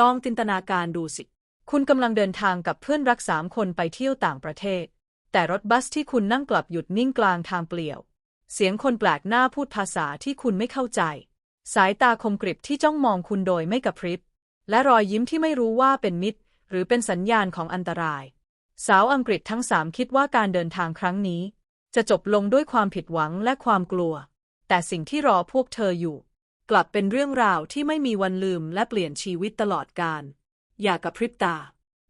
ลองจินตนาการดูสิ คุณกำลังเดินทางกับเพื่อนรักสามคนไปเที่ยวต่างประเทศ แต่รถบัสที่คุณนั่งกลับหยุดนิ่งกลางทางเปลี่ยว เสียงคนแปลกหน้าพูดภาษาที่คุณไม่เข้าใจ สายตาคมกริบที่จ้องมองคุณโดยไม่กระพริบ และรอยยิ้มที่ไม่รู้ว่าเป็นมิตร หรือเป็นสัญญาณของอันตราย สาวอังกฤษทั้งสามคิดว่าการเดินทางครั้งนี้ จะจบลงด้วยความผิดหวังและความกลัว แต่สิ่งที่รอพวกเธออยู่ กลับเป็นเรื่องราวที่ไม่มีวันลืมและเปลี่ยนชีวิตตลอดกาลอย่ากระพริบตา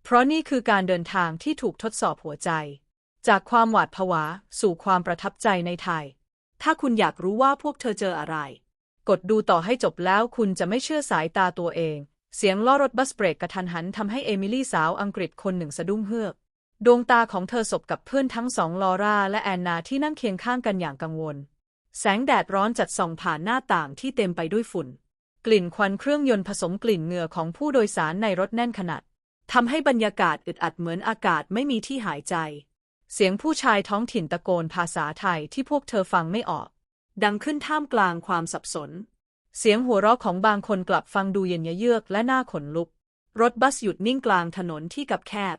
เพราะนี่คือการเดินทางที่ถูกทดสอบหัวใจ จากความหวาดผวาสู่ความประทับใจในไทย ถ้าคุณอยากรู้ว่าพวกเธอเจออะไร กดดูต่อให้จบแล้วคุณจะไม่เชื่อสายตาตัวเอง เสียงล้อรถบัสเบรกกระทันหันทำให้เอมิลี่สาวอังกฤษคนหนึ่งสะดุ้งเฮือก ดวงตาของเธอสบกับเพื่อนทั้งสองลอร่าและแอนนาที่นั่งเคียงข้างกันอย่างกังวล แสงแดดร้อนจัดส่องผ่านหน้าต่างที่เต็มไปด้วยฝุ่น กลิ่นควันเครื่องยนต์ผสมกลิ่นเหงื่อของผู้โดยสารในรถแน่นขนาดทำให้บรรยากาศอึดอัดเหมือนอากาศไม่มีที่หายใจ เสียงผู้ชายท้องถิ่นตะโกนภาษาไทยที่พวกเธอฟังไม่ออก ดังขึ้นท่ามกลางความสับสน เสียงหัวเราะของบางคนกลับฟังดูเย็นเยือกและน่าขนลุก รถบัสหยุดนิ่งกลางถนนที่กับแคบ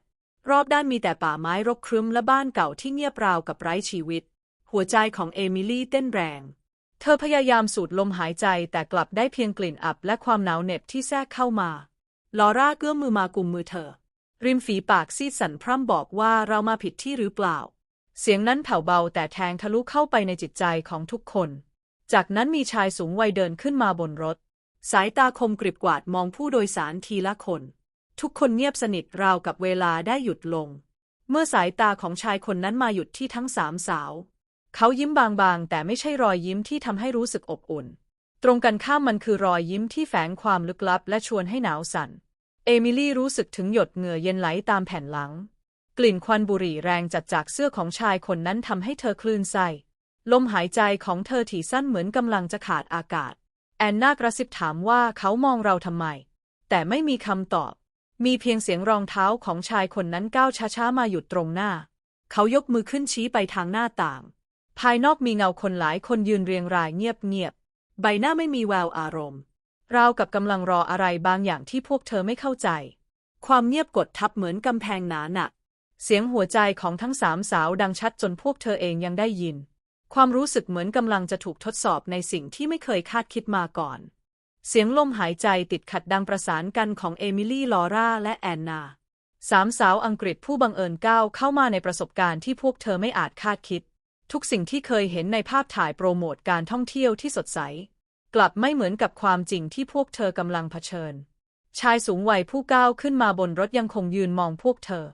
รอบด้านมีแต่ป่าไม้รกครึ้มและบ้านเก่าที่เงียบราวกับไร้ชีวิต หัวใจของเอมิลี่เต้นแรง เธอพยายามสูดลมหายใจแต่กลับได้เพียงกลิ่นอับและความหนาวเหน็บที่แทรกเข้ามา ลอร่าเกื้อมมือมากุมมือเธอ ริมฝีปากซีดสันพร่ำบอกว่าเรามาผิดที่หรือเปล่า เสียงนั้นแผ่วเบาแต่แทงทะลุเข้าไปในจิตใจของทุกคน จากนั้นมีชายสูงวัยเดินขึ้นมาบนรถ สายตาคมกริบกวาดมองผู้โดยสารทีละคน ทุกคนเงียบสนิทราวกับเวลาได้หยุดลง เมื่อสายตาของชายคนนั้นมาหยุดที่ทั้งสามสาว เขายิ้มบางๆ แต่ไม่ใช่รอยยิ้มที่ทำให้รู้สึกอบอุ่น ตรงกันข้ามมันคือรอยยิ้มที่แฝงความลึกลับ และชวนให้หนาวสั่น เอมิลี่รู้สึกถึงหยดเหงื่อเย็นไหลตามแผ่นหลัง กลิ่นควันบุหรี่แรงจัดจากเสื้อของชายคนนั้นทำให้เธอคลื่นไส้ลมหายใจของเธอถี่สั้นเหมือนกำลังจะขาดอากาศ แอนนากระซิบถามว่าเขามองเราทำไม แต่ไม่มีคำตอบ มีเพียงเสียงรองเท้าของชายคนนั้นก้าวช้าๆมาหยุดตรงหน้า เขายกมือขึ้นชี้ไปทางหน้าต่าง ภายนอกมีเงาคนหลายคนยืนเรียงรายเงียบๆ ใบหน้าไม่มีแววอารมณ์ ราวกับกำลังรออะไรบางอย่างที่พวกเธอไม่เข้าใจ ความเงียบกดทับเหมือนกำแพงหนาหนัก เสียงหัวใจของทั้งสามสาวดังชัดจนพวกเธอเองยังได้ยิน ความรู้สึกเหมือนกำลังจะถูกทดสอบในสิ่งที่ไม่เคยคาดคิดมาก่อน เสียงลมหายใจติดขัดดังประสานกันของเอมิลี่ ลอร่า และแอนนา สามสาวอังกฤษผู้บังเอิญก้าวเข้ามาในประสบการณ์ที่พวกเธอไม่อาจคาดคิด ทุกสิ่งที่เคยเห็นในภาพถ่ายโปรโมทการท่องเที่ยวที่สดใส กลับไม่เหมือนกับความจริงที่พวกเธอกำลังเผชิญ ชายสูงวัยผู้ก้าวขึ้นมาบนรถยังคงยืนมองพวกเธอ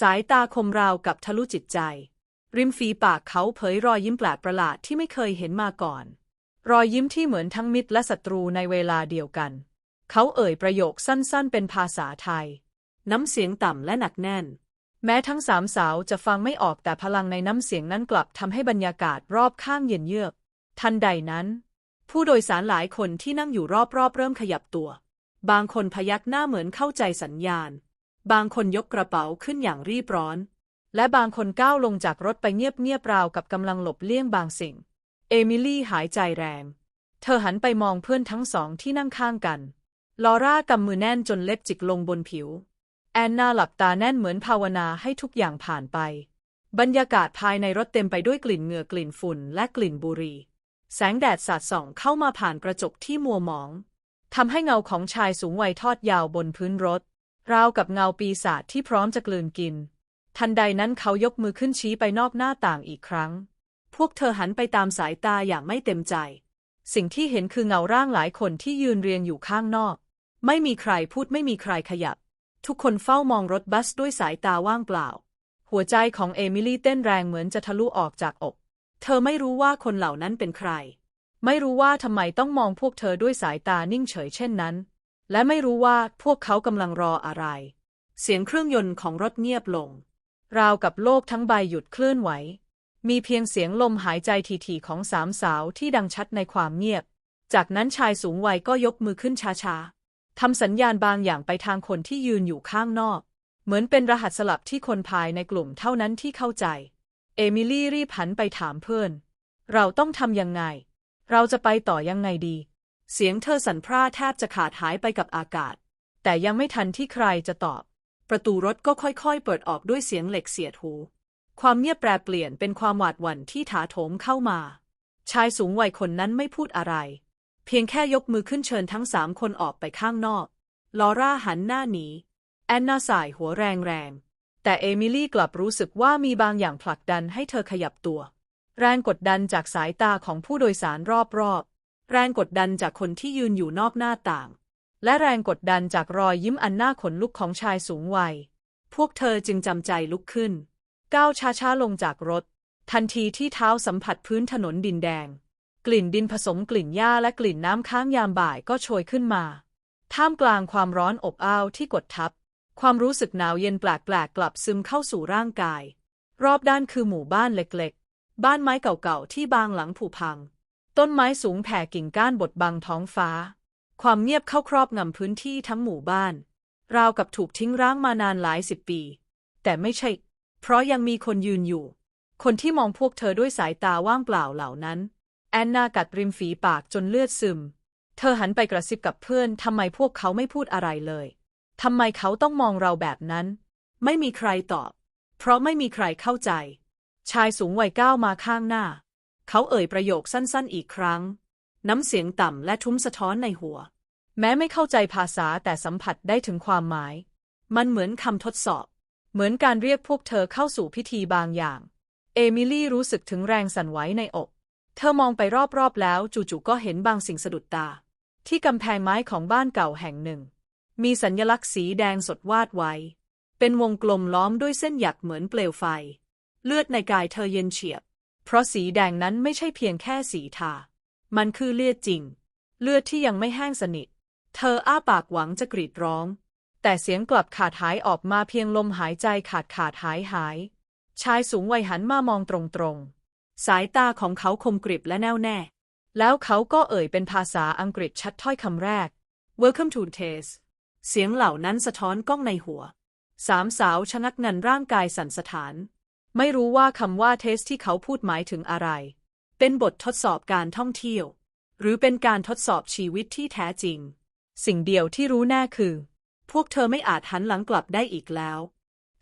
สายตาคมราวกับทะลุจิตใจ ริมฝีปากเขาเผยรอยยิ้มแปลกประหลาดที่ไม่เคยเห็นมาก่อน รอยยิ้มที่เหมือนทั้งมิตรและศัตรูในเวลาเดียวกัน เขาเอ่ยประโยคสั้นๆ เป็นภาษาไทย น้ำเสียงต่ำและหนักแน่น แม้ทั้งสามสาวจะฟังไม่ออกแต่พลังในน้ำเสียงนั้นกลับทำให้บรรยากาศรอบข้างเย็นเยือก ทันใดนั้น ผู้โดยสารหลายคนที่นั่งอยู่รอบๆ เริ่มขยับตัว บางคนพยักหน้าเหมือนเข้าใจสัญญาณ บางคนยกกระเป๋าขึ้นอย่างรีบร้อน และบางคนก้าวลงจากรถไปเงียบๆราวกับกำลังหลบเลี่ยงบางสิ่ง เอมิลี่หายใจแรง เธอหันไปมองเพื่อนทั้งสองที่นั่งข้างกัน ลอร่ากำมือแน่นจนเล็บจิกลงบนผิว แอนนาหลับตาแน่นเหมือนภาวนาให้ทุกอย่างผ่านไป บรรยากาศภายในรถเต็มไปด้วยกลิ่นเหงื่อกลิ่นฝุ่นและกลิ่นบุหรี่ แสงแดดสาดส่องเข้ามาผ่านกระจกที่มัวหมองทำให้เงาของชายสูงวัยทอดยาวบนพื้นรถ ราวกับเงาปีศาจที่พร้อมจะกลืนกิน ทันใดนั้นเขายกมือขึ้นชี้ไปนอกหน้าต่างอีกครั้ง พวกเธอหันไปตามสายตาอย่างไม่เต็มใจ สิ่งที่เห็นคือเงาร่างหลายคนที่ยืนเรียงอยู่ข้างนอก ไม่มีใครพูดไม่มีใครขยับ ทุกคนเฝ้ามองรถบัสด้วยสายตาว่างเปล่า หัวใจของเอมิลี่เต้นแรงเหมือนจะทะลุออกจากอก เธอไม่รู้ว่าคนเหล่านั้นเป็นใคร ไม่รู้ว่าทำไมต้องมองพวกเธอด้วยสายตานิ่งเฉยเช่นนั้น และไม่รู้ว่าพวกเขากำลังรออะไร เสียงเครื่องยนต์ของรถเงียบลง ราวกับโลกทั้งใบหยุดเคลื่อนไหว มีเพียงเสียงลมหายใจทีๆของสามสาวที่ดังชัดในความเงียบ จากนั้นชายสูงวัยก็ยกมือขึ้นช้าๆ ทำสัญญาณบางอย่างไปทางคนที่ยืนอยู่ข้างนอก เหมือนเป็นรหัสสลับที่คนภายในกลุ่มเท่านั้นที่เข้าใจ เอมิลี่รีบหันไปถามเพื่อน เราต้องทำยังไง เราจะไปต่อยังไงดี เสียงเธอสั่นพร่าแทบจะขาดหายไปกับอากาศ แต่ยังไม่ทันที่ใครจะตอบ ประตูรถก็ค่อยๆ เปิดออกด้วยเสียงเหล็กเสียดหู ความเงียบแปรเปลี่ยนเป็นความหวาดหวั่นที่ถาโถมเข้ามา ชายสูงวัยคนนั้นไม่พูดอะไร เพียงแค่ยกมือขึ้นเชิญทั้งสามคนออกไปข้างนอก ลอร่าหันหน้าหนี แอนนาสายหัวแรงๆ แต่เอมิลี่กลับรู้สึกว่ามีบางอย่างผลักดันให้เธอขยับตัว แรงกดดันจากสายตาของผู้โดยสารรอบๆ แรงกดดันจากคนที่ยืนอยู่นอกหน้าต่าง และแรงกดดันจากรอยยิ้มอันหน่าขนลุกของชายสูงวัย พวกเธอจึงจำใจลุกขึ้น ก้าวช้าๆลงจากรถ ทันทีที่เท้าสัมผัสพื้นถนนดินแดง กลิ่นดินผสมกลิ่นหญ้าและกลิ่นน้ำค้างยามบ่ายก็โชยขึ้นมา ท่ามกลางความร้อนอบอ้าวที่กดทับ ความรู้สึกหนาวเย็นแปลกๆกลับซึมเข้าสู่ร่างกาย รอบด้านคือหมู่บ้านเล็กๆ บ้านไม้เก่าๆที่บางหลังผุพัง ต้นไม้สูงแผ่กิ่งก้านบดบังท้องฟ้า ความเงียบเข้าครอบงำพื้นที่ทั้งหมู่บ้าน ราวกับถูกทิ้งร้างมานานหลายสิบปี แต่ไม่ใช่ เพราะยังมีคนยืนอยู่ คนที่มองพวกเธอด้วยสายตาว่างเปล่าเหล่านั้น แอนนากัดริมฝีปากจนเลือดซึม เธอหันไปกระซิบกับเพื่อนทำไมพวกเขาไม่พูดอะไรเลยทำไมเขาต้องมองเราแบบนั้น ไม่มีใครตอบ เพราะไม่มีใครเข้าใจ ชายสูงวัยก้าวมาข้างหน้า เขาเอ่ยประโยคสั้นๆอีกครั้ง น้ำเสียงต่ำและทุ้มสะท้อนในหัว แม้ไม่เข้าใจภาษาแต่สัมผัสได้ถึงความหมาย มันเหมือนคำทดสอบ เหมือนการเรียกพวกเธอเข้าสู่พิธีบางอย่าง เอมิลี่รู้สึกถึงแรงสั่นไหวในอก เธอมองไปรอบๆแล้วจู่ๆก็เห็นบางสิ่งสะดุดตา ที่กำแพงไม้ของบ้านเก่าแห่งหนึ่ง มีสัญลักษณ์สีแดงสดวาดไว้ เป็นวงกลมล้อมด้วยเส้นหยักเหมือนเปลวไฟ เลือดในกายเธอเย็นเฉียบ เพราะสีแดงนั้นไม่ใช่เพียงแค่สีทา มันคือเลือดจริง เลือดที่ยังไม่แห้งสนิท เธออ้าปากหวังจะกรีดร้อง แต่เสียงกลับขาดหายออกมาเพียงลมหายใจขาดขาดหายหาย ชายสูงวัยหันมามองตรงๆ สายตาของเขาคมกริบและแน่วแน่ แล้วเขาก็เอ่ยเป็นภาษาอังกฤษชัดถ้อยคำแรก Welcome to t a s t เสียงเหล่านั้นสะท้อนกล้องในหัว สามสาวชะงักงันร่างกายสั่นสะท้าน ไม่รู้ว่าคำว่าเทสที่เขาพูดหมายถึงอะไร เป็นบททดสอบการท่องเที่ยว หรือเป็นการทดสอบชีวิตที่แท้จริง สิ่งเดียวที่รู้แน่คือ พวกเธอไม่อาจหันหลังกลับได้อีกแล้ว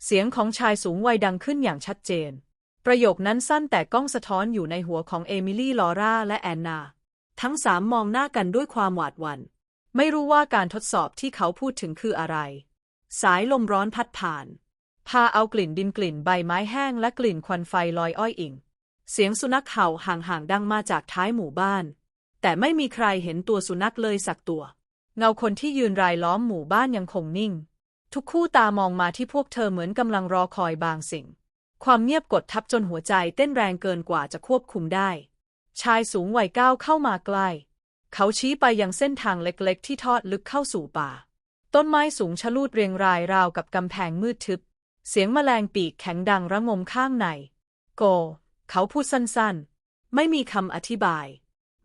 เสียงของชายสูงวัยดังขึ้นอย่างชัดเจน ประโยคนั้นสั้นแต่ก้องสะท้อนอยู่ในหัวของเอมิลี่ ลอร่า และแอนนา ทั้งสามมองหน้ากันด้วยความหวาดหวัน่น ไม่รู้ว่าการทดสอบที่เขาพูดถึงคืออะไร สายลมร้อนพัดผ่าน พาเอากลิ่นดินกลิ่นใบไม้แห้งและกลิ่นควันไฟลอยอ้อยอิง เสียงสุนัขเห่าห่างๆดังมาจากท้ายหมู่บ้าน แต่ไม่มีใครเห็นตัวสุนัขเลยสักตัว เงาคนที่ยืนรายล้อมหมู่บ้านยังคงนิ่ง ทุกคู่ตามองมาที่พวกเธอเหมือนกำลังรอคอยบางสิ่ง ความเงียบกดทับจนหัวใจเต้นแรงเกินกว่าจะควบคุมได้ ชายสูงวัยก้าวเข้ามาใกล้ เขาชี้ไปยังเส้นทางเล็กๆ ที่ทอดลึกเข้าสู่ป่า ต้นไม้สูงชะลูดเรียงรายราวกับกำแพงมืดทึบ เสียงแมลงปีกแข็งดังระงมข้างใน โก เขาพูดสั้นๆ ไม่มีคำอธิบาย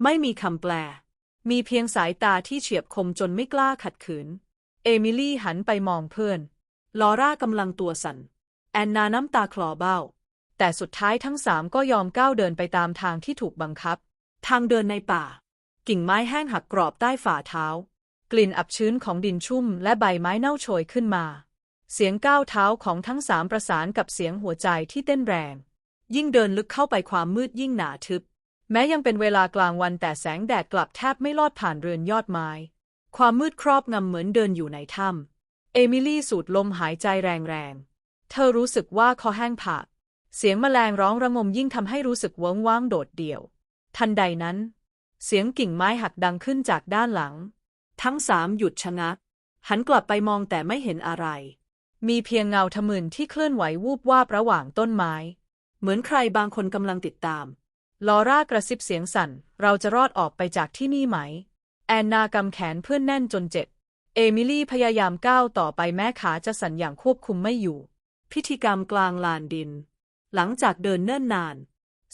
ไม่มีคำแปล มีเพียงสายตาที่เฉียบคมจนไม่กล้าขัดขืน เอมิลี่หันไปมองเพื่อน ลอร่ากำลังตัวสั่น แอนนาน้ำตาคลอเบ้า แต่สุดท้ายทั้งสามก็ยอมก้าวเดินไปตามทางที่ถูกบังคับ ทางเดินในป่า กิ่งไม้แห้งหักกรอบใต้ฝ่าเท้า กลิ่นอับชื้นของดินชุ่มและใบไม้เน่าโชยขึ้นมา เสียงก้าวเท้าของทั้งสามประสานกับเสียงหัวใจที่เต้นแรง ยิ่งเดินลึกเข้าไปความมืดยิ่งหนาทึบ แม้ยังเป็นเวลากลางวันแต่แสงแดดกลับแทบไม่ลอดผ่านเรือนยอดไม้ ความมืดครอบงำเหมือนเดินอยู่ในถ้ำเอมิลี่สูดลมหายใจแรงๆ เธอรู้สึกว่าคอแห้งผากเสียงแมลงร้องระงมยิ่งทำให้รู้สึกเวิ้งว้างโดดเดี่ยว ทันใดนั้น เสียงกิ่งไม้หักดังขึ้นจากด้านหลัง ทั้งสามหยุดชะงัก หันกลับไปมองแต่ไม่เห็นอะไร มีเพียงเงาทะมึนที่เคลื่อนไหววูบวาบระหว่างต้นไม้ เหมือนใครบางคนกำลังติดตาม ลอร่ากระซิบเสียงสั่น เราจะรอดออกไปจากที่นี่ไหม แอนนากำแขนเพื่อนแน่นจนเจ็บ เอมิลี่พยายามก้าวต่อไปแม้ขาจะสั่นอย่างควบคุมไม่อยู่ พิธีกรรมกลางลานดิน หลังจากเดินเนิ่นนาน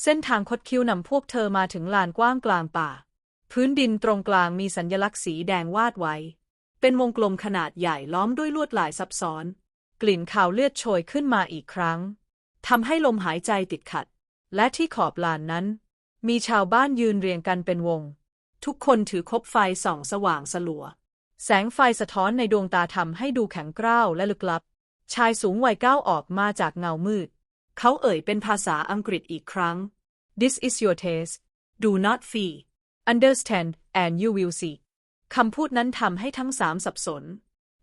เส้นทางคดคิ้วนำพวกเธอมาถึงลานกว้างกลางป่า พื้นดินตรงกลางมีสัญลักษณ์สีแดงวาดไว้ เป็นวงกลมขนาดใหญ่ล้อมด้วยลวดลายซับซ้อน กลิ่นข่าวเลือดโชยขึ้นมาอีกครั้งทำให้ลมหายใจติดขัด และที่ขอบลานนั้น มีชาวบ้านยืนเรียงกันเป็นวง ทุกคนถือคบไฟส่องสว่างสลัว แสงไฟสะท้อนในดวงตาทำให้ดูแข็งกร้าวและลึกลับ ชายสูงวัยก้าวออกมาจากเงามืด เขาเอ่ยเป็นภาษาอังกฤษอีกครั้ง This is your taste do not fear understand and you will see คำพูดนั้นทำให้ทั้งสามสับสน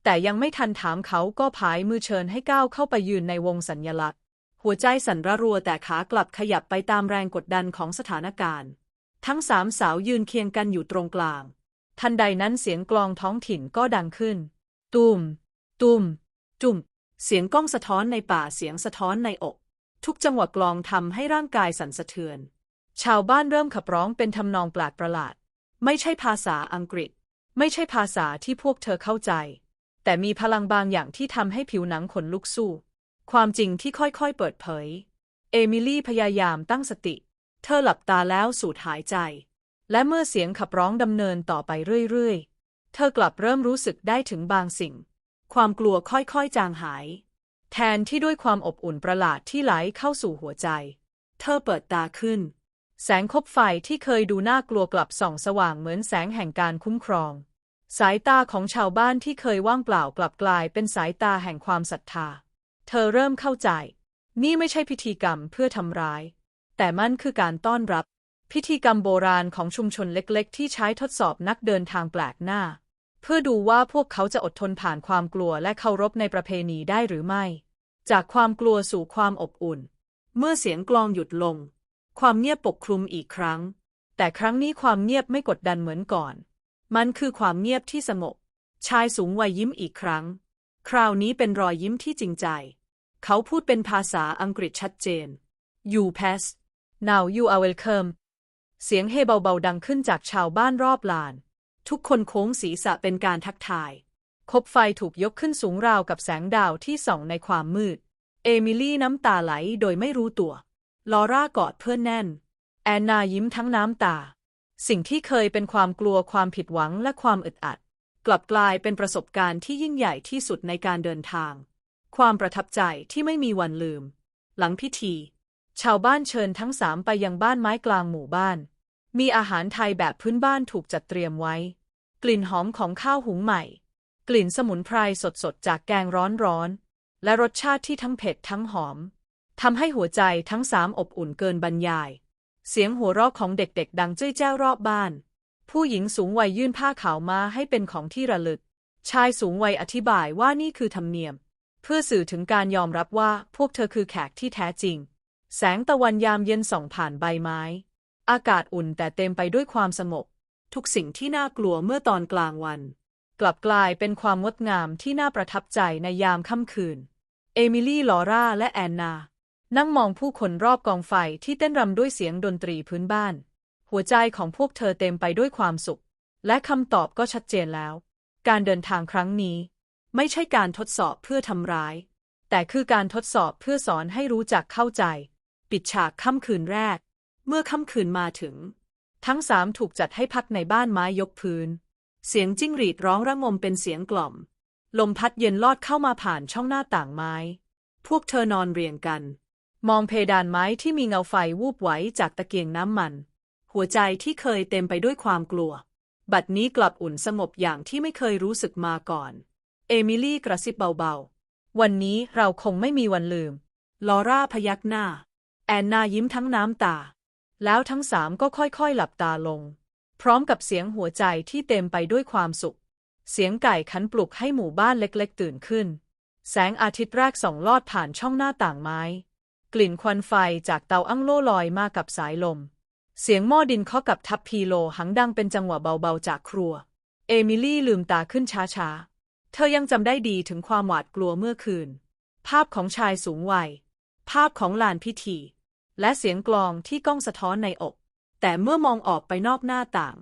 แต่ยังไม่ทันถามเขาก็ผายมือเชิญให้ก้าวเข้าไปยืนในวงสัญญลักษณ์ หัวใจสั่นระรัวแต่ขากลับขยับไปตามแรงกดดันของสถานการณ์ ทั้งสามสาวยืนเคียงกันอยู่ตรงกลาง ทันใดนั้นเสียงกลองท้องถิ่นก็ดังขึ้น ตุม ตุม จุ่ม เสียงก้องสะท้อนในป่าเสียงสะท้อนในอก ทุกจังหวะกลองทำให้ร่างกายสั่นสะเทือน ชาวบ้านเริ่มขับร้องเป็นทำนองแปลกประหลาด ไม่ใช่ภาษาอังกฤษ ไม่ใช่ภาษาที่พวกเธอเข้าใจ แต่มีพลังบางอย่างที่ทำให้ผิวหนังขนลุกสู้ ความจริงที่ค่อยๆเปิดเผย เอมิลี่พยายามตั้งสติ เธอหลับตาแล้วสูดหายใจ และเมื่อเสียงขับร้องดำเนินต่อไปเรื่อยๆ เธอกลับเริ่มรู้สึกได้ถึงบางสิ่ง ความกลัวค่อยๆจางหาย แทนที่ด้วยความอบอุ่นประหลาดที่ไหลเข้าสู่หัวใจ เธอเปิดตาขึ้น แสงคบไฟที่เคยดูน่ากลัวกลับส่องสว่างเหมือนแสงแห่งการคุ้มครอง สายตาของชาวบ้านที่เคยว่างเปล่ากลับกลายเป็นสายตาแห่งความศรัทธา เธอเริ่มเข้าใจ นี่ไม่ใช่พิธีกรรมเพื่อทำร้าย แต่มันคือการต้อนรับ พิธีกรรมโบราณของชุมชนเล็ก ๆ ที่ใช้ทดสอบนักเดินทางแปลกหน้า เพื่อดูว่าพวกเขาจะอดทนผ่านความกลัวและเคารพในประเพณีได้หรือไม่ จากความกลัวสู่ความอบอุ่น เมื่อเสียงกลองหยุดลง ความเงียบปกคลุมอีกครั้ง แต่ครั้งนี้ความเงียบไม่กดดันเหมือนก่อน มันคือความเงียบที่สงบชายสูงวัยยิ้มอีกครั้ง คราวนี้เป็นรอยยิ้มที่จริงใจ เขาพูดเป็นภาษาอังกฤษชัดเจน You pass now you are welcome เสียงเฮเบาๆดังขึ้นจากชาวบ้านรอบลาน ทุกคนโค้งศีรษะเป็นการทักทาย คบไฟถูกยกขึ้นสูงราวกับแสงดาวที่ส่องในความมืด เอมิลี่น้ำตาไหลโดยไม่รู้ตัว ลอร่ากอดเพื่อนแน่น แอนนายิ้มทั้งน้ำตา สิ่งที่เคยเป็นความกลัวความผิดหวังและความอึดอัด กลับกลายเป็นประสบการณ์ที่ยิ่งใหญ่ที่สุดในการเดินทาง ความประทับใจที่ไม่มีวันลืม หลังพิธี ชาวบ้านเชิญทั้งสามไปยังบ้านไม้กลางหมู่บ้าน มีอาหารไทยแบบพื้นบ้านถูกจัดเตรียมไว้ กลิ่นหอมของข้าวหุงใหม่ กลิ่นสมุนไพรสดๆ จากแกงร้อนๆ และรสชาติที่ทั้งเผ็ดทั้งหอมทำให้หัวใจทั้งสามอบอุ่นเกินบรรยาย เสียงหัวเราะของเด็กๆ ดังเจ้ยแจ้วรอบบ้าน ผู้หญิงสูงวัยยื่นผ้าขาวมาให้เป็นของที่ระลึก ชายสูงวัยอธิบายว่านี่คือธรรมเนียม เพื่อสื่อถึงการยอมรับว่าพวกเธอคือแขกที่แท้จริง แสงตะวันยามเย็นส่องผ่านใบไม้ อากาศอุ่นแต่เต็มไปด้วยความสงบ ทุกสิ่งที่น่ากลัวเมื่อตอนกลางวัน กลับกลายเป็นความงดงามที่น่าประทับใจในยามค่ำคืน เอมิลี่ ลอร่า และแอนนา นั่งมองผู้คนรอบกองไฟที่เต้นรำด้วยเสียงดนตรีพื้นบ้าน หัวใจของพวกเธอเต็มไปด้วยความสุข และคำตอบก็ชัดเจนแล้ว การเดินทางครั้งนี้ ไม่ใช่การทดสอบเพื่อทำร้าย แต่คือการทดสอบเพื่อสอนให้รู้จักเข้าใจ ปิดฉากค่ำคืนแรก เมื่อค่ำคืนมาถึง ทั้งสามถูกจัดให้พักในบ้านไม้ยกพื้น เสียงจิ้งหรีดร้องระงมเป็นเสียงกล่อม ลมพัดเย็นลอดเข้ามาผ่านช่องหน้าต่างไม้ พวกเธอนอนเรียงกัน มองเพดานไม้ที่มีเงาไฟวูบไหวจากตะเกียงน้ำมัน หัวใจที่เคยเต็มไปด้วยความกลัว บัดนี้กลับอุ่นสงบอย่างที่ไม่เคยรู้สึกมาก่อน เอมิลี่กระซิบเบาๆ วันนี้เราคงไม่มีวันลืม ลอร่าพยักหน้า แอนนายิ้มทั้งน้ำตา แล้วทั้งสามก็ค่อยๆหลับตาลง พร้อมกับเสียงหัวใจที่เต็มไปด้วยความสุข เสียงไก่ขันปลุกให้หมู่บ้านเล็กๆ ตื่นขึ้น แสงอาทิตย์แรกส่องลอดผ่านช่องหน้าต่างไม้ กลิ่นควันไฟจากเตาอั้งโล่ลอยมากับสายลม เสียงหม้อดินเคาะกับทัพพีโลหังดังเป็นจังหวะเบาๆจากครัว เอมิลี่ลืมตาขึ้นช้าๆ เธอยังจำได้ดีถึงความหวาดกลัวเมื่อคืน ภาพของชายสูงวัย ภาพของลานพิธี และเสียงกลองที่ก้องสะท้อนในอก แต่เมื่อมองออกไปนอกหน้าต่าง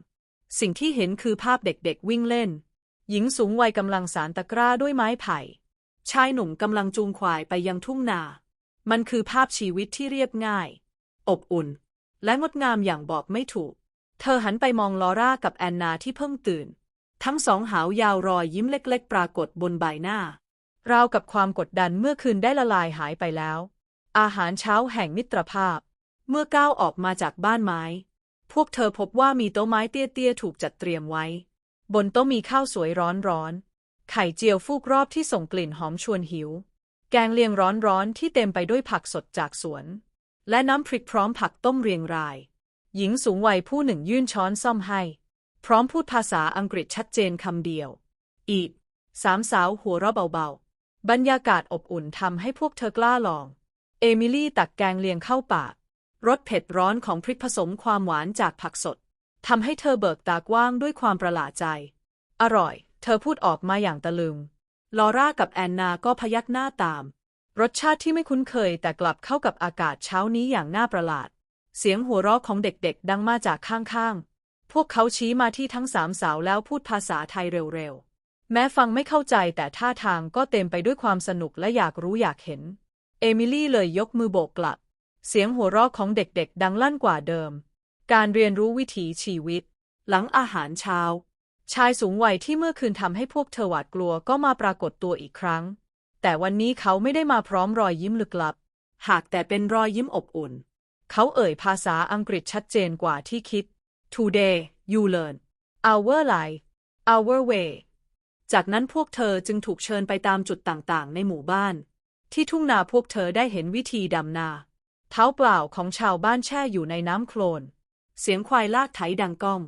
สิ่งที่เห็นคือภาพเด็กๆวิ่งเล่น หญิงสูงวัยกำลังสารตะกร้าด้วยไม้ไผ่ ชายหนุ่มกำลังจูงควายไปยังทุ่งนา มันคือภาพชีวิตที่เรียบง่าย อบอุ่น และงดงามอย่างบอกไม่ถูก เธอหันไปมองลอร่ากับแอนนาที่เพิ่งตื่น ทั้งสองหาวยาวรอยยิ้มเล็ก ๆ ปรากฏบนใบหน้าราวกับความกดดันเมื่อคืนได้ละลายหายไปแล้ว อาหารเช้าแห่งมิตรภาพ เมื่อก้าวออกมาจากบ้านไม้ พวกเธอพบว่ามีโต๊ะไม้เตี้ยๆถูกจัดเตรียมไว้ บนโต๊ะมีข้าวสวยร้อนๆ ไข่เจียวฟูกรอบที่ส่งกลิ่นหอมชวนหิว แกงเลียงร้อนๆที่เต็มไปด้วยผักสดจากสวน และน้ำพริกพร้อมผักต้มเรียงราย หญิงสูงวัยผู้หนึ่งยื่นช้อนซ่อมให้ พร้อมพูดภาษาอังกฤษชัดเจนคำเดียว อีกสามสาวหัวเราะเบาๆ บรรยากาศอบอุ่นทำให้พวกเธอกล้าลอง เอมิลี่ตักแกงเลียงเข้าปากรสเผ็ดร้อนของพริกผสมความหวานจากผักสดทำให้เธอเบิกตากว้างด้วยความประหลาดใจ อร่อย เธอพูดออกมาอย่างตะลึง ลอร่ากับแอนนาก็พยักหน้าตาม รสชาติที่ไม่คุ้นเคยแต่กลับเข้ากับอากาศเช้านี้อย่างน่าประหลาด เสียงหัวเราะของเด็กๆ ดังมาจากข้างๆ พวกเขาชี้มาที่ทั้งสามสาวแล้วพูดภาษาไทยเร็วๆ แม้ฟังไม่เข้าใจแต่ท่าทางก็เต็มไปด้วยความสนุกและอยากรู้อยากเห็น เอมิลี่เลยยกมือโบกกลับ เสียงหัวเราะของเด็กๆ ดังลั่นกว่าเดิม การเรียนรู้วิถีชีวิต หลังอาหารเช้า ชายสูงวัยที่เมื่อคืนทำให้พวกเธอหวาดกลัวก็มาปรากฏตัวอีกครั้ง แต่วันนี้เขาไม่ได้มาพร้อมรอยยิ้มลึกลับ หากแต่เป็นรอยยิ้มอบอุ่น เขาเอ่ยภาษาอังกฤษชัดเจนกว่าที่คิด Today you learn our life our way จากนั้นพวกเธอจึงถูกเชิญไปตามจุดต่างๆ ในหมู่บ้าน ที่ทุ่งนาพวกเธอได้เห็นวิธีดำนา เท้าเปล่าของชาวบ้านแช่อยู่ในน้ำโคลน เสียงควายลากไถดังก้อง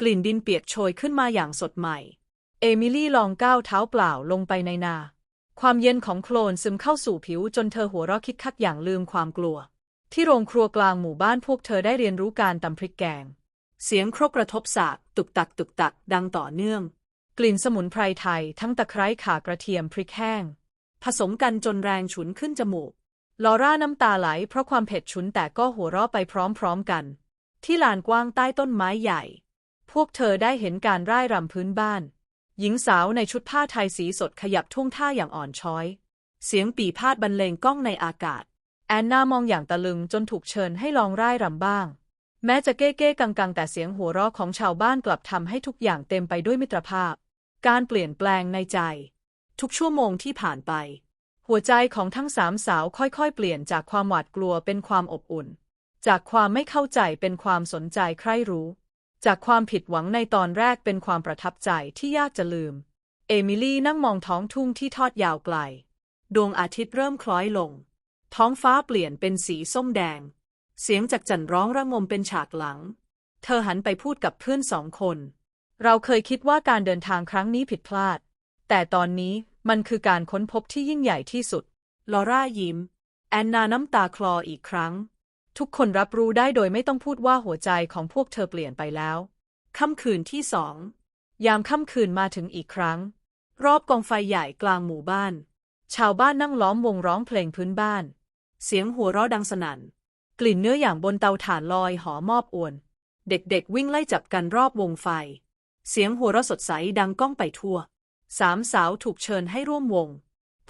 กลิ่นดินเปียกโชยขึ้นมาอย่างสดใหม่ เอมิลี่ลองก้าวเท้าเปล่าลงไปในนา ความเย็นของโคลนซึมเข้าสู่ผิวจนเธอหัวเราะคิกคักอย่างลืมความกลัว ที่โรงครัวกลางหมู่บ้านพวกเธอได้เรียนรู้การตำพริกแกง เสียงครกกระทบสากตุกตักตุกตักดังต่อเนื่อง กลิ่นสมุนไพรไทยทั้งตะไคร้ข่ากระเทียมพริกแห้ง ผสมกันจนแรงฉุนขึ้นจมูก ลอร่าน้ำตาไหลเพราะความเผ็ดฉุนแต่ก็หัวเราะไปพร้อมๆกัน ที่ลานกว้างใต้ต้นไม้ใหญ่ พวกเธอได้เห็นการร่ายรำพื้นบ้าน หญิงสาวในชุดผ้าไทยสีสดขยับท่วงท่าอย่างอ่อนช้อย เสียงปีพาดบรรเลงก้องในอากาศ แอนนามองอย่างตะลึงจนถูกเชิญให้ลองร่ายรำบ้าง แม้จะเก้เก้กังกังแต่เสียงหัวเราะของชาวบ้านกลับทำให้ทุกอย่างเต็มไปด้วยมิตรภาพ การเปลี่ยนแปลงในใจ ทุกชั่วโมงที่ผ่านไป หัวใจของทั้งสามสาวค่อยๆ เปลี่ยนจากความหวาดกลัวเป็นความอบอุ่น จากความไม่เข้าใจเป็นความสนใจใคร่รู้ จากความผิดหวังในตอนแรกเป็นความประทับใจที่ยากจะลืม เอมิลี่นั่งมองท้องทุ่งที่ทอดยาวไกล ดวงอาทิตย์เริ่มคล้อยลง ท้องฟ้าเปลี่ยนเป็นสีส้มแดง เสียงจากจันร้องระงมเป็นฉากหลัง เธอหันไปพูดกับเพื่อนสองคน เราเคยคิดว่าการเดินทางครั้งนี้ผิดพลาด แต่ตอนนี้ มันคือการค้นพบที่ยิ่งใหญ่ที่สุด ลอร่ายิ้ม แอนนาน้ำตาคลออีกครั้ง ทุกคนรับรู้ได้โดยไม่ต้องพูดว่าหัวใจของพวกเธอเปลี่ยนไปแล้ว ค่ำคืนที่สอง ยามค่ำคืนมาถึงอีกครั้ง รอบกองไฟใหญ่กลางหมู่บ้าน ชาวบ้านนั่งล้อมวงร้องเพลงพื้นบ้าน เสียงหัวเราะดังสนั่น กลิ่นเนื้ออย่างบนเตาถ่านลอยหอมอบอวน เด็กๆวิ่งไล่จับกันรอบวงไฟ เสียงหัวเราะสดใสดังก้องไปทั่ว สามสาวถูกเชิญให้ร่วมวง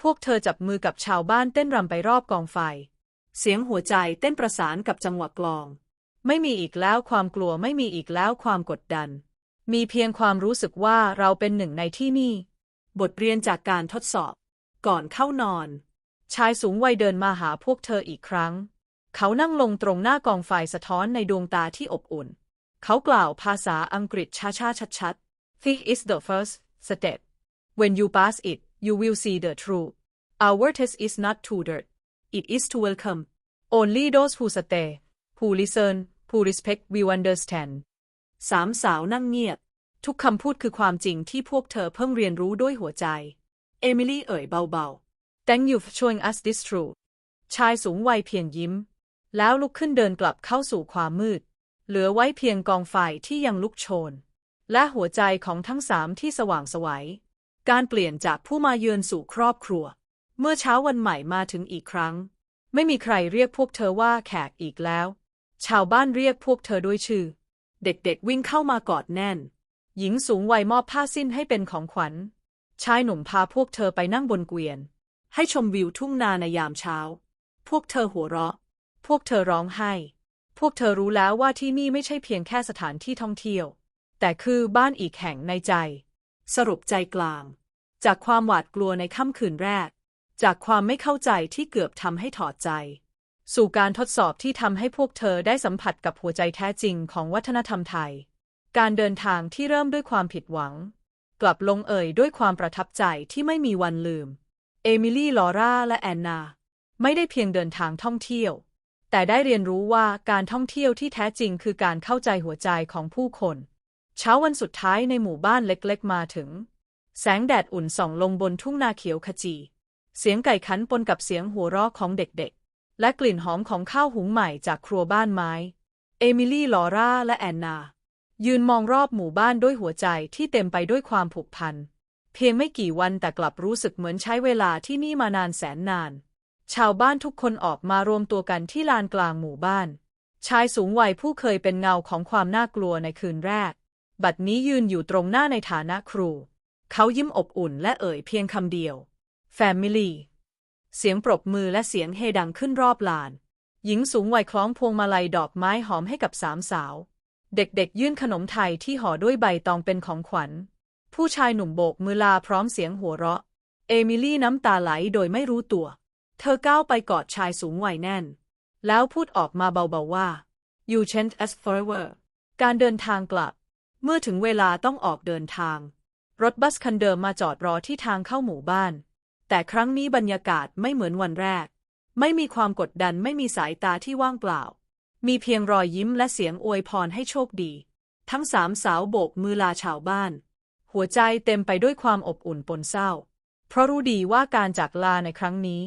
พวกเธอจับมือกับชาวบ้านเต้นรำไปรอบกองไฟ เสียงหัวใจเต้นประสานกับจังหวะกลอง ไม่มีอีกแล้วความกลัวไม่มีอีกแล้วความกดดัน มีเพียงความรู้สึกว่าเราเป็นหนึ่งในที่นี่ บทเรียนจากการทดสอบ ก่อนเข้านอน ชายสูงวัยเดินมาหาพวกเธออีกครั้ง เขานั่งลงตรงหน้ากองไฟสะท้อนในดวงตาที่อบอุ่น เขากล่าวภาษาอังกฤษช้าๆชัดๆ This is the first step When you pass it you will see the truth Our test is not to dirt it is to welcome Only those who stay who listen who respect will understand สามสาวนั่งเงียบ ทุกคำพูดคือความจริงที่พวกเธอเพิ่งเรียนรู้ด้วยหัวใจ เอมิลี่เอ่ยเบาๆ Thank you for showing us this truth ชายสูงวัยเพียงยิ้ม แล้วลุกขึ้นเดินกลับเข้าสู่ความมืด เหลือไว้เพียงกองไฟที่ยังลุกโชน และหัวใจของทั้งสามที่สว่างสวัย การเปลี่ยนจากผู้มาเยือนสู่ครอบครัว เมื่อเช้าวันใหม่มาถึงอีกครั้ง ไม่มีใครเรียกพวกเธอว่าแขกอีกแล้ว ชาวบ้านเรียกพวกเธอด้วยชื่อ เด็กๆวิ่งเข้ามากอดแน่น หญิงสูงวัยมอบผ้าสิ้นให้เป็นของขวัญ ชายหนุ่มพาพวกเธอไปนั่งบนเกวียน ให้ชมวิวทุ่งนาในยามเช้า พวกเธอหัวเราะ พวกเธอร้องไห้ พวกเธอรู้แล้วว่าที่นี่ไม่ใช่เพียงแค่สถานที่ท่องเที่ยว แต่คือบ้านอีกแห่งในใจ สรุปใจกลาง จากความหวาดกลัวในค่ำคืนแรก จากความไม่เข้าใจที่เกือบทำให้ถอดใจ สู่การทดสอบที่ทำให้พวกเธอได้สัมผัสกับหัวใจแท้จริงของวัฒนธรรมไทย การเดินทางที่เริ่มด้วยความผิดหวัง กลับลงเอยด้วยความประทับใจที่ไม่มีวันลืม เอมิลี่ ลอร่า และแอนนา ไม่ได้เพียงเดินทางท่องเที่ยว แต่ได้เรียนรู้ว่าการท่องเที่ยวที่แท้จริงคือการเข้าใจหัวใจของผู้คน เช้าวันสุดท้ายในหมู่บ้านเล็กๆมาถึง แสงแดดอุ่นส่องลงบนทุ่งนาเขียวขจี เสียงไก่ขันปนกับเสียงหัวเราะของเด็กๆ และกลิ่นหอมของข้าวหุงใหม่จากครัวบ้านไม้ เอมิลี่ลอร่าและแอนนา ยืนมองรอบหมู่บ้านด้วยหัวใจที่เต็มไปด้วยความผูกพัน เพียงไม่กี่วันแต่กลับรู้สึกเหมือนใช้เวลาที่นี่มานานแสนนาน ชาวบ้านทุกคนออกมารวมตัวกันที่ลานกลางหมู่บ้าน ชายสูงวัยผู้เคยเป็นเงาของความน่ากลัวในคืนแรก บัดนี้ยืนอยู่ตรงหน้าในฐานะครู เขายิ้มอบอุ่นและเอ่ยเพียงคำเดียว Family เสียงปรบมือและเสียงเฮดังขึ้นรอบลาน หญิงสูงวัยคล้องพวงมาลัยดอกไม้หอมให้กับสามสาว เด็กๆ ยื่นขนมไทยที่ห่อด้วยใบตองเป็นของขวัญ ผู้ชายหนุ่มโบกมือลาพร้อมเสียงหัวเราะ เอมิลี่น้ำตาไหลโดยไม่รู้ตัว เธอก้าวไปกอดชายสูงวัยแน่น แล้วพูดออกมาเบาๆว่า You change as forever การเดินทางกลับ เมื่อถึงเวลาต้องออกเดินทาง รถบัสคันเดิมมาจอดรอที่ทางเข้าหมู่บ้าน แต่ครั้งนี้บรรยากาศไม่เหมือนวันแรก ไม่มีความกดดันไม่มีสายตาที่ว่างเปล่า มีเพียงรอยยิ้มและเสียงอวยพรให้โชคดี ทั้งสามสาวโบกมือลาชาวบ้าน หัวใจเต็มไปด้วยความอบอุ่นปนเศร้า เพราะรู้ดีว่าการจากลาในครั้งนี้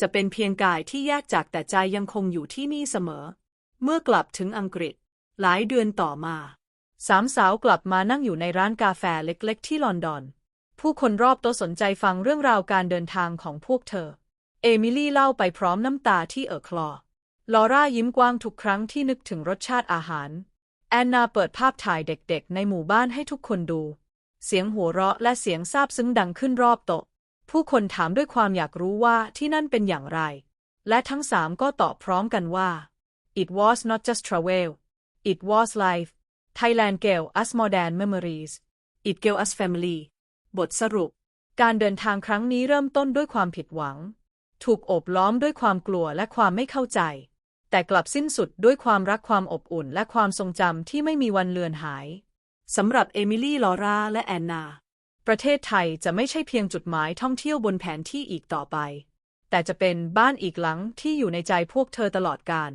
จะเป็นเพียงกายที่แยกจากแต่ใจยังคงอยู่ที่นี่เสมอ เมื่อกลับถึงอังกฤษ หลายเดือนต่อมา สามสาวกลับมานั่งอยู่ในร้านกาแฟเล็กๆ ที่ลอนดอน ผู้คนรอบโต๊ะสนใจฟังเรื่องราวการเดินทางของพวกเธอ เอมิลี่เล่าไปพร้อมน้ำตาที่เอ่อคลอ ลอร่ายิ้มกว้างทุกครั้งที่นึกถึงรสชาติอาหาร แอนนาเปิดภาพถ่ายเด็กๆ ในหมู่บ้านให้ทุกคนดู เสียงหัวเราะและเสียงซาบซึ้งดังขึ้นรอบโต๊ะ ผู้คนถามด้วยความอยากรู้ว่าที่นั่นเป็นอย่างไร และทั้งสามก็ตอบพร้อมกันว่า It was not just travel it was life Thailand gave us modern memories it gave us family บทสรุป การเดินทางครั้งนี้เริ่มต้นด้วยความผิดหวัง ถูกโอบล้อมด้วยความกลัวและความไม่เข้าใจ แต่กลับสิ้นสุดด้วยความรักความอบอุ่นและความทรงจำที่ไม่มีวันเลือนหาย สำหรับเอมิลี่ ลอร่า และแอนนา ประเทศไทยจะไม่ใช่เพียงจุดหมายท่องเที่ยวบนแผนที่อีกต่อไป แต่จะเป็นบ้านอีกหลังที่อยู่ในใจพวกเธอตลอดกาล